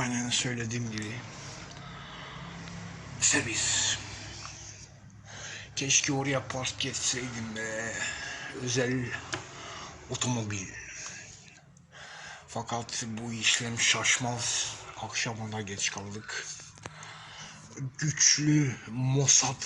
aynen söylediğim gibi servis. Keşke oraya park etseydim be. Özel otomobil. Fakat bu işlem şaşmaz. Akşamına geç kaldık. Güçlü Mossad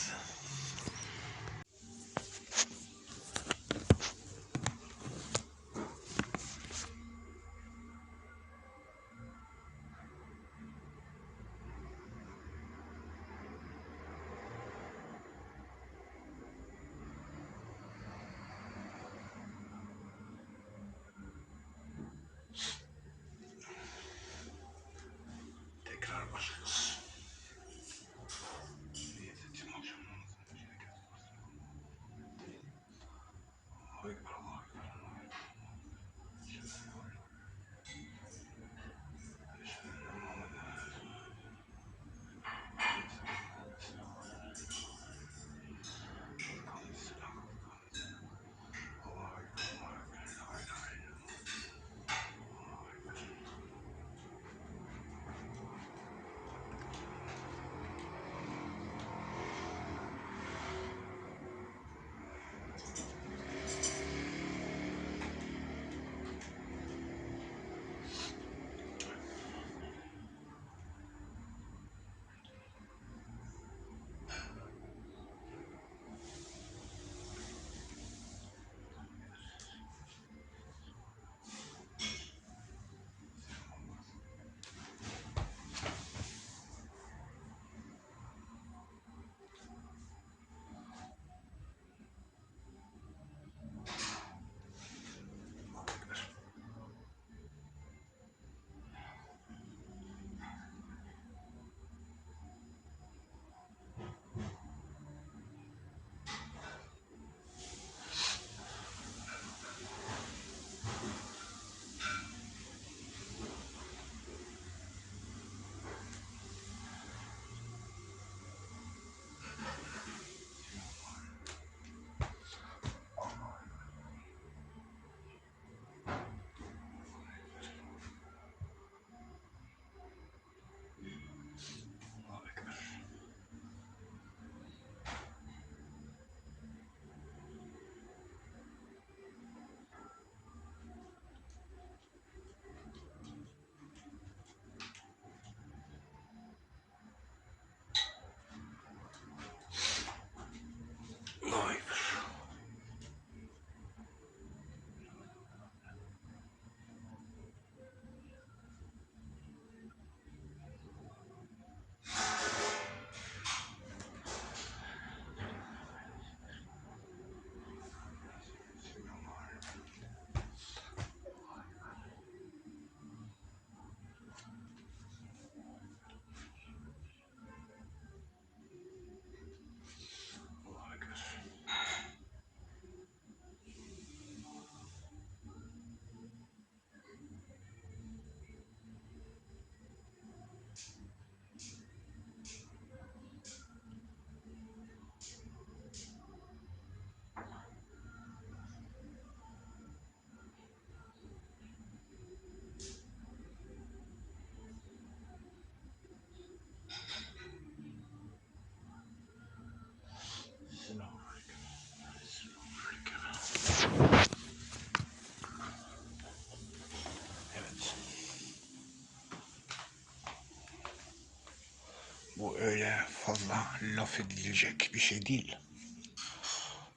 Öyle fazla laf edilecek bir şey değil.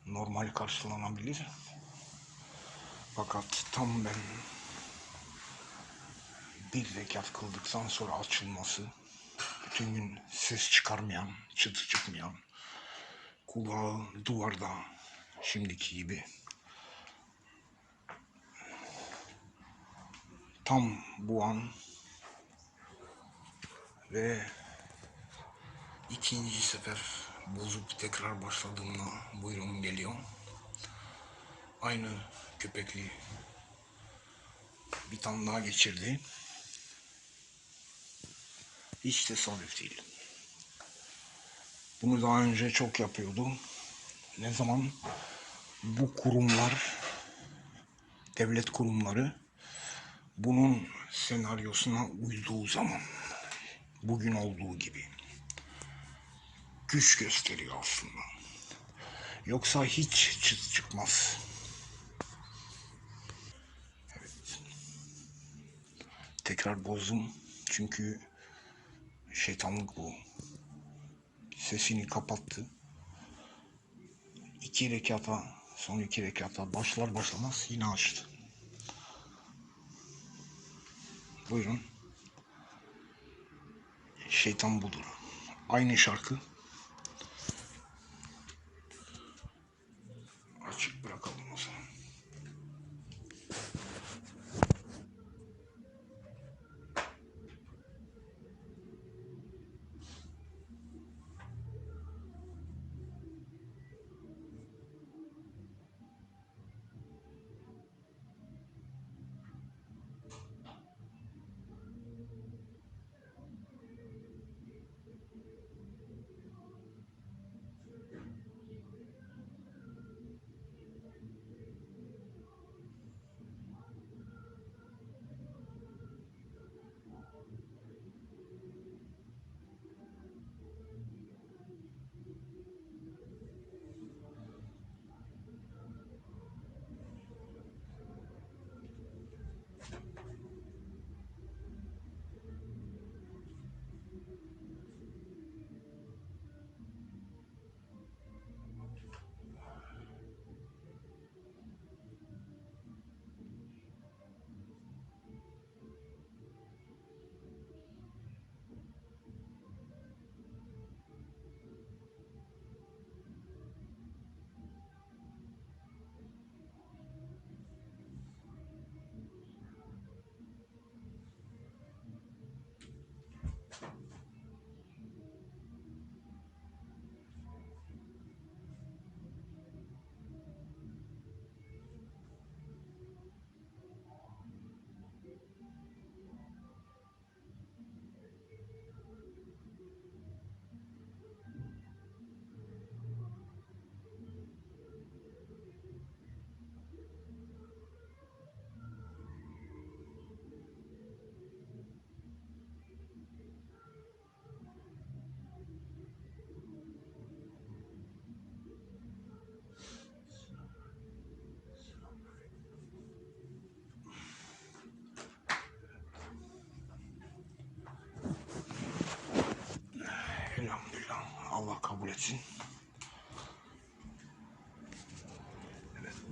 Normal karşılanabilir. Fakat tam ben bir rekat kıldıktan sonra açılması, bütün gün ses çıkarmayan, çıtı çıkmayan, kulağı duvarda şimdiki gibi. Tam bu an ve ikinci sefer bozup tekrar başladığımda buyruğum geliyor. Aynı köpekli bir tane daha geçirdi. Hiç tesadüf değil. Bunu daha önce çok yapıyordu. Ne zaman bu kurumlar, devlet kurumları bunun senaryosuna uyduğu zaman bugün olduğu gibi güç gösteriyor aslında. Yoksa hiç çıt çıkmaz. Evet. Tekrar bozdum çünkü şeytanlık bu. Sesini kapattı. İki rekata, son iki rekata başlar başlamaz yine açtı. Buyurun. Şeytan budur. Aynı şarkı.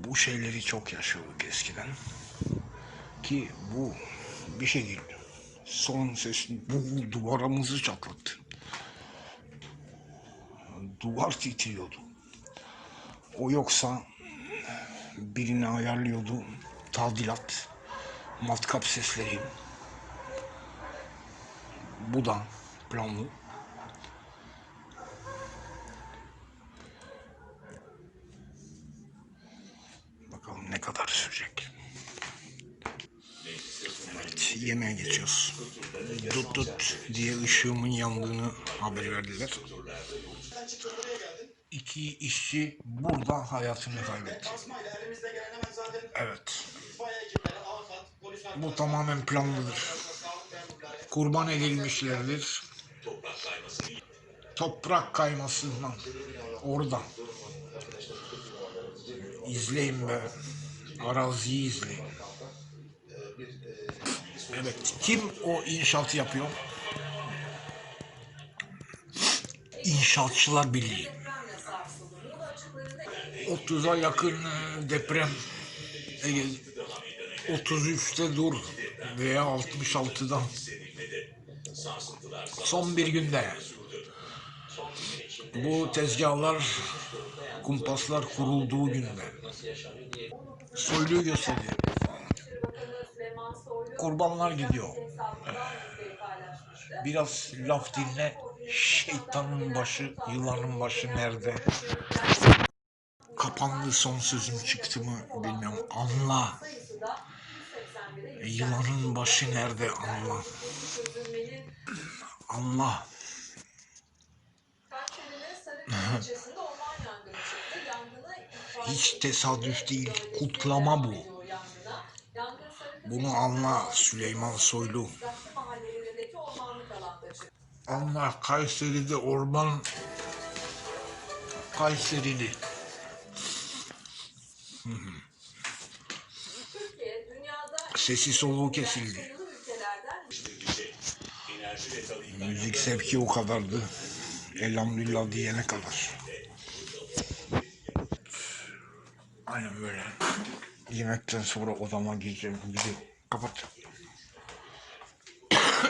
Bu şeyleri çok yaşıyorduk eskiden. Ki bu bir değil. Son ses bu duvarımızı çatlattı. Duvar titriyordu. O yoksa birini ayarlıyordu. Tadilat, matkap sesleri. Bu da planlı. Bakalım ne kadar sürecek. Evet, yemeğe geçiyoruz. Dut dut diye ışığımın yandığını haber verdiler. İki işçi burada hayatını kaybetti. Evet. Bu tamamen planlıdır. Kurban edilmişlerdir. Toprak kaymasından orada. İzleyin be. Araziyi izleyin. Evet. Kim o inşaatı yapıyor? İnşaatçılar Birliği. 30'a yakın e, deprem Ege 33'te dur veya 66'da son bir günde bu tezgahlar kumpaslar kurulduğu günde soyluğu gösteriyor. Kurbanlar gidiyor. Biraz laf dinle. Şeytanın başı, yılanın başı nerede? Kapandı son sözüm çıktı mı bilmiyorum. Anla. Yılanın başı nerede anla. Anla. Hiç tesadüf değil. Kutlama bu. Bunu anla Süleyman Soylu. Ama Kayseri'de orman Kayserili. Sesi soluğu kesildi. Müzik sevki o kadardı. Elhamdülillah diyene kadar. Aynen böyle. Yemekten sonra odama gireceğim. Gidiyor. Kapat.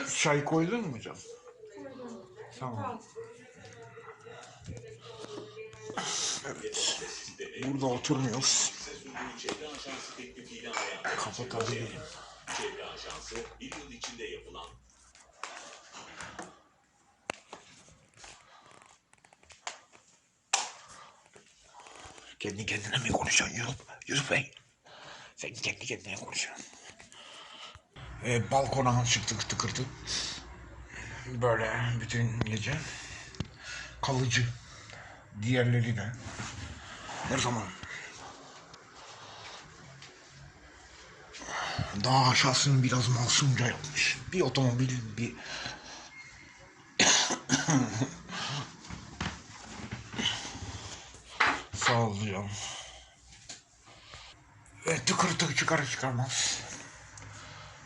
Çay koydun mu canım? Tamam. Evet. Burada oturmuyoruz. Kapatabilirim. Kendi kendine mi konuşuyorsun Yusuf? Yusuf Bey. Sen kendi kendine konuşuyorsun. Ee, balkona çıktık tıkırtı. Böyle bütün gece. Kalıcı. Diğerleri de. Her zaman. Daha aşağısını biraz masumca yapmış. Bir otomobil, bir Sağ ol. Ve tıkır tıkır çıkar çıkarmaz.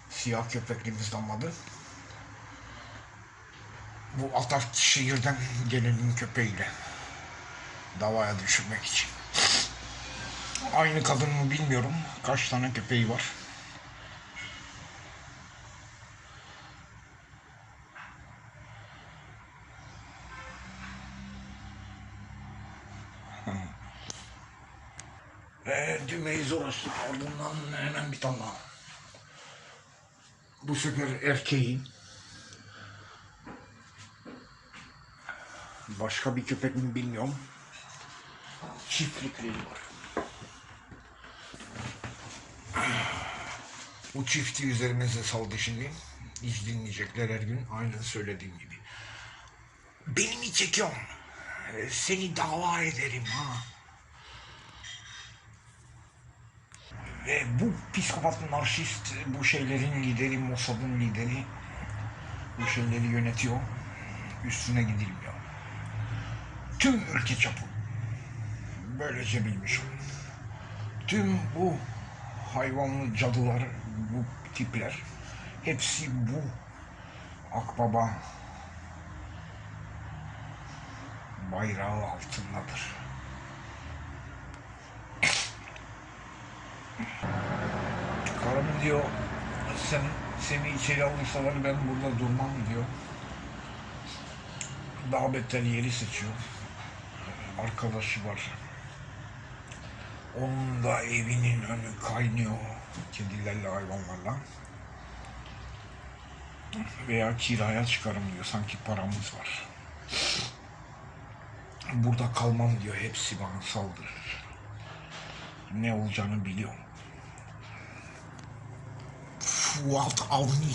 Siyah köpekliğimiz damladı. Bu Ataşehir'den gelenin köpeğiyle davaya düşürmek için. Aynı kadın mı bilmiyorum. Kaç tane köpeği var. Ve açtık. Ardından hemen bir tane daha. Bu sefer erkeğin başka bir köpek mi bilmiyorum. Çiftlikleri var. Bu çifti üzerimize saldı şimdi. Hiç dinleyecekler her gün. Aynen söylediğim gibi. Beni mi çekiyorsun? Seni dava ederim ha. Ve bu psikopat narşist bu şeylerin lideri, Mossad'ın lideri bu şeyleri yönetiyor. Üstüne gidilmiyor. Tüm ülke çapı böylece bilmiş olun. Tüm bu hayvanlı cadılar, bu tipler hepsi bu akbaba bayrağı altındadır. Karım diyor sen seni içeri alırsalar ben burada durmam diyor. Daha beter yeri seçiyor. Arkadaşı var. Onun da evinin önü kaynıyor kedilerle hayvanlarla. Veya kiraya çıkarım diyor sanki paramız var. Burada kalmam diyor hepsi bana saldırır. Ne olacağını biliyorum. Fuat Avni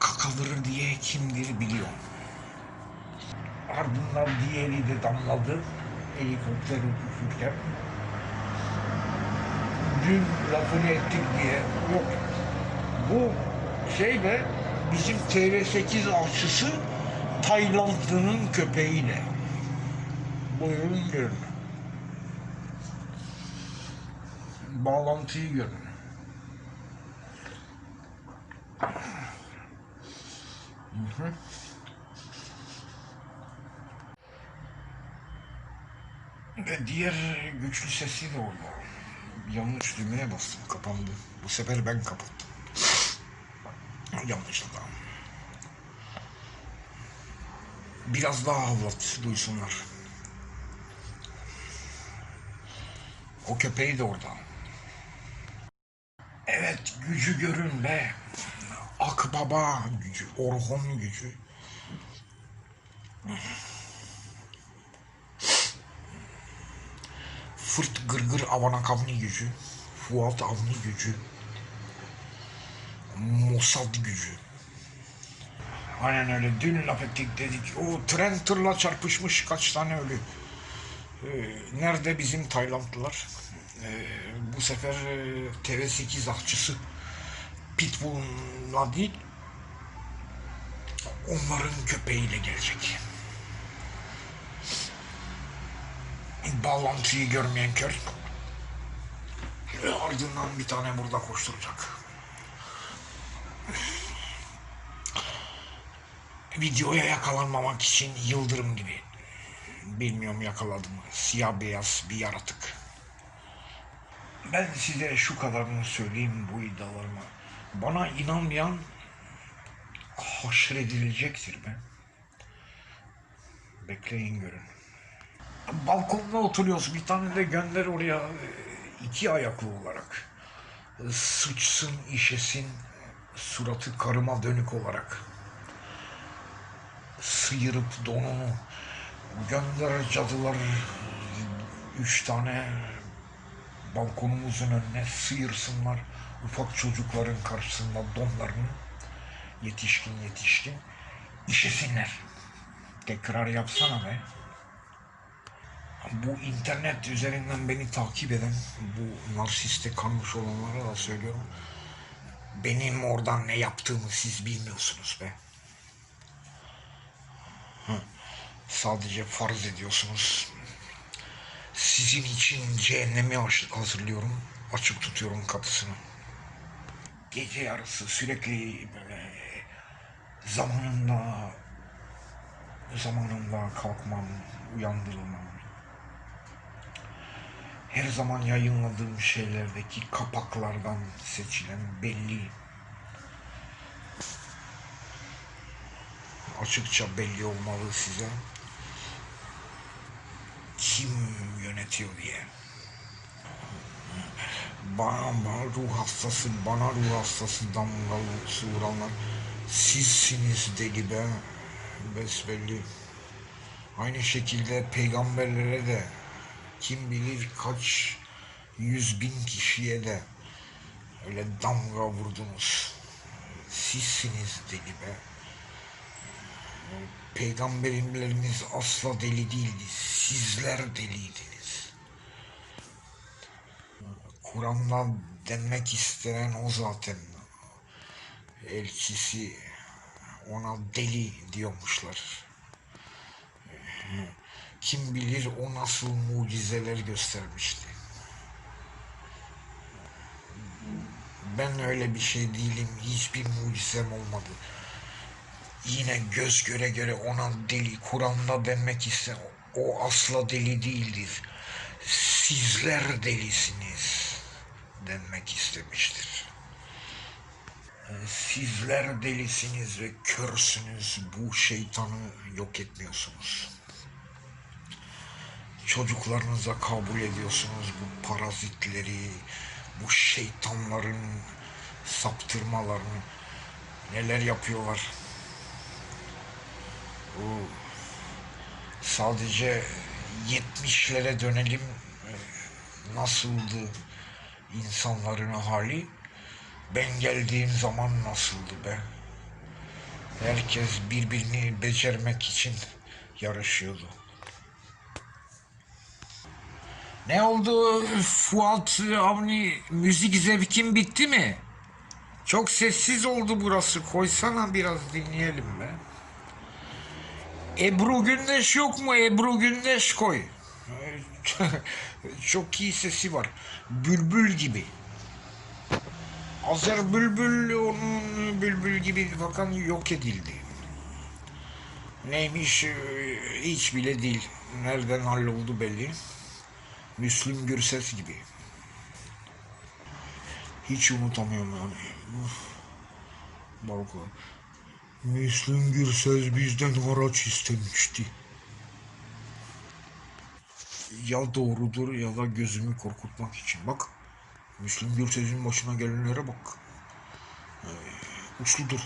kakaldırır diye kimdir biliyor. Ardından diğeri de damladı. Helikopter uçuşurken. Dün lafını ettik diye. Yok. Bu şey de bizim TV8 avcısı Taylandlı'nın köpeğiyle. Buyurun görün. Bağlantıyı görün. Ve diğer güçlü sesi de orada. Yanlış düğmeye bastım, kapandı. Bu sefer ben kapattım. Yanlışlıkla. Biraz daha havlat, duysunlar. O köpeği de orada. Evet, gücü görün be. Akbaba gücü, Orhon gücü. Fırt gırgır avanak avni gücü. Fuat avni gücü. Mossad gücü. Aynen öyle. Dün laf ettik dedik. O tren tırla çarpışmış kaç tane ölü. Ee, nerede bizim Taylandlılar? Ee, bu sefer e, TV8 ahçısı Pitbull'la değil, onların köpeğiyle gelecek. Bağlantıyı görmeyen kör. Ardından bir tane burada koşturacak. Videoya yakalanmamak için yıldırım gibi. Bilmiyorum yakaladım? Siyah beyaz bir yaratık. Ben size şu kadarını söyleyeyim bu iddialarıma. Bana inanmayan haşredilecektir be. Bekleyin görün. Balkonda oturuyoruz. Bir tane de gönder oraya e, iki ayaklı olarak. E, Sıçsın, işesin, suratı karıma dönük olarak. Sıyırıp donunu gönder cadılar üç tane balkonumuzun önüne sıyırsınlar ufak çocukların karşısında donlarını yetişkin yetişkin işesinler. Tekrar yapsana be. Bu internet üzerinden beni takip eden bu narsiste kanmış olanlara da söylüyorum. Benim oradan ne yaptığımı siz bilmiyorsunuz be. Hı. Sadece farz ediyorsunuz. Sizin için cehennemi hazırlıyorum. Açık tutuyorum kapısını. Gece yarısı sürekli böyle zamanında zamanında kalkmam, uyandırılmam. Her zaman yayınladığım şeylerdeki kapaklardan seçilen belli açıkça belli olmalı size kim yönetiyor diye. Bana, ruh hastası, bana ruh hastası damgalı vuranlar sizsiniz deli be. Besbelli. Aynı şekilde peygamberlere de kim bilir kaç yüz bin kişiye de öyle damga vurdunuz. Sizsiniz deli be. Peygamberlerimiz asla deli değildi. Sizler deliydiniz. Kur'an'da denmek istenen o zaten. Elçisi ona deli diyormuşlar. Kim bilir o nasıl mucizeler göstermişti. Ben öyle bir şey değilim. Hiçbir mucizem olmadı yine göz göre göre ona deli Kur'an'da denmek ise o asla deli değildir. Sizler delisiniz denmek istemiştir. Ee, Sizler delisiniz ve körsünüz. Bu şeytanı yok etmiyorsunuz. Çocuklarınıza kabul ediyorsunuz bu parazitleri, bu şeytanların saptırmalarını. Neler yapıyorlar? Bu sadece 70'lere dönelim Ee, nasıldı insanların hali ben geldiğim zaman nasıldı be herkes birbirini becermek için yarışıyordu ne oldu Fuat Avni müzik zevkin bitti mi? Çok sessiz oldu burası koysana biraz dinleyelim be. Ebru Gündeş yok mu? Ebru Gündeş koy. Çok iyi sesi var. Bülbül gibi. Azer Bülbül onun bülbül gibi fakat yok edildi. Neymiş e, hiç bile değil. Nereden halloldu belli. Müslüm Gürses gibi. Hiç unutamıyorum yani. Uf. Balkon. Müslüm Gürses bizden haraç istemişti. Ya doğrudur ya da gözümü korkutmak için. Bak Müslüm Gürses'in başına gelenlere bak. Ee, uçludur.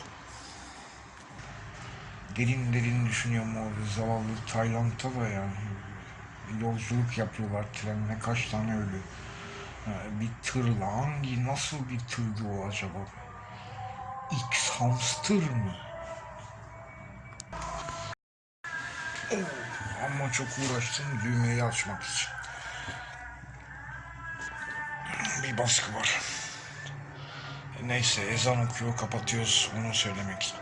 Derin derin düşünüyorum o zavallı Tayland'da da yani. Yolculuk yapıyorlar trenle kaç tane ölü. Ee, bir tırla hangi nasıl bir tırdı o acaba? X hamster mı? Ama çok uğraştım düğmeyi açmak için. Bir baskı var. Neyse ezan okuyor kapatıyoruz onu söylemek.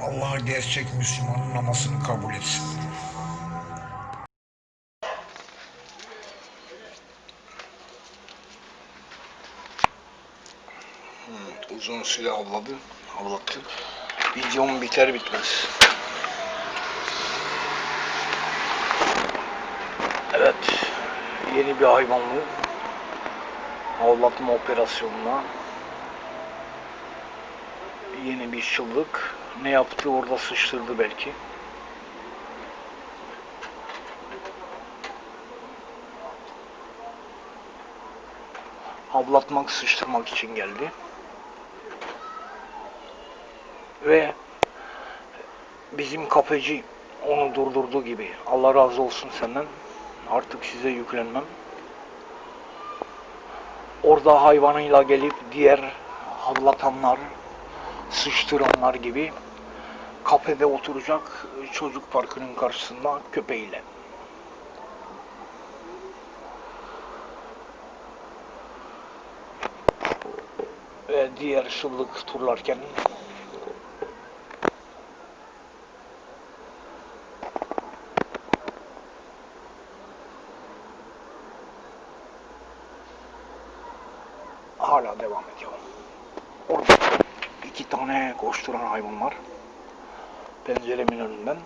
Allah gerçek Müslümanın namazını kabul etsin. Uzun süre avladı, avlattı. Videom biter bitmez. Evet, yeni bir hayvanlı avlatma operasyonuna yeni bir şıllık ne yaptı orada sıçtırdı belki. Avlatmak, sıçtırmak için geldi. Ve bizim kafeci onu durdurdu gibi. Allah razı olsun senden. Artık size yüklenmem. Orada hayvanıyla gelip diğer havlatanlar, sıçtıranlar gibi kafede oturacak çocuk parkının karşısında köpeğiyle. Ve diğer şıllık turlarken hala devam ediyor. Orada iki tane koşturan hayvan var. Önünden.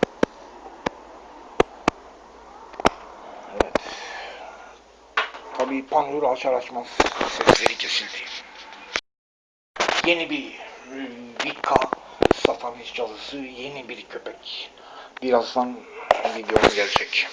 Evet. Tabii panjur açar açmaz sesleri kesildi. Yeni bir e, Vika satanist cadısı, yeni bir köpek. Birazdan videom gelecek.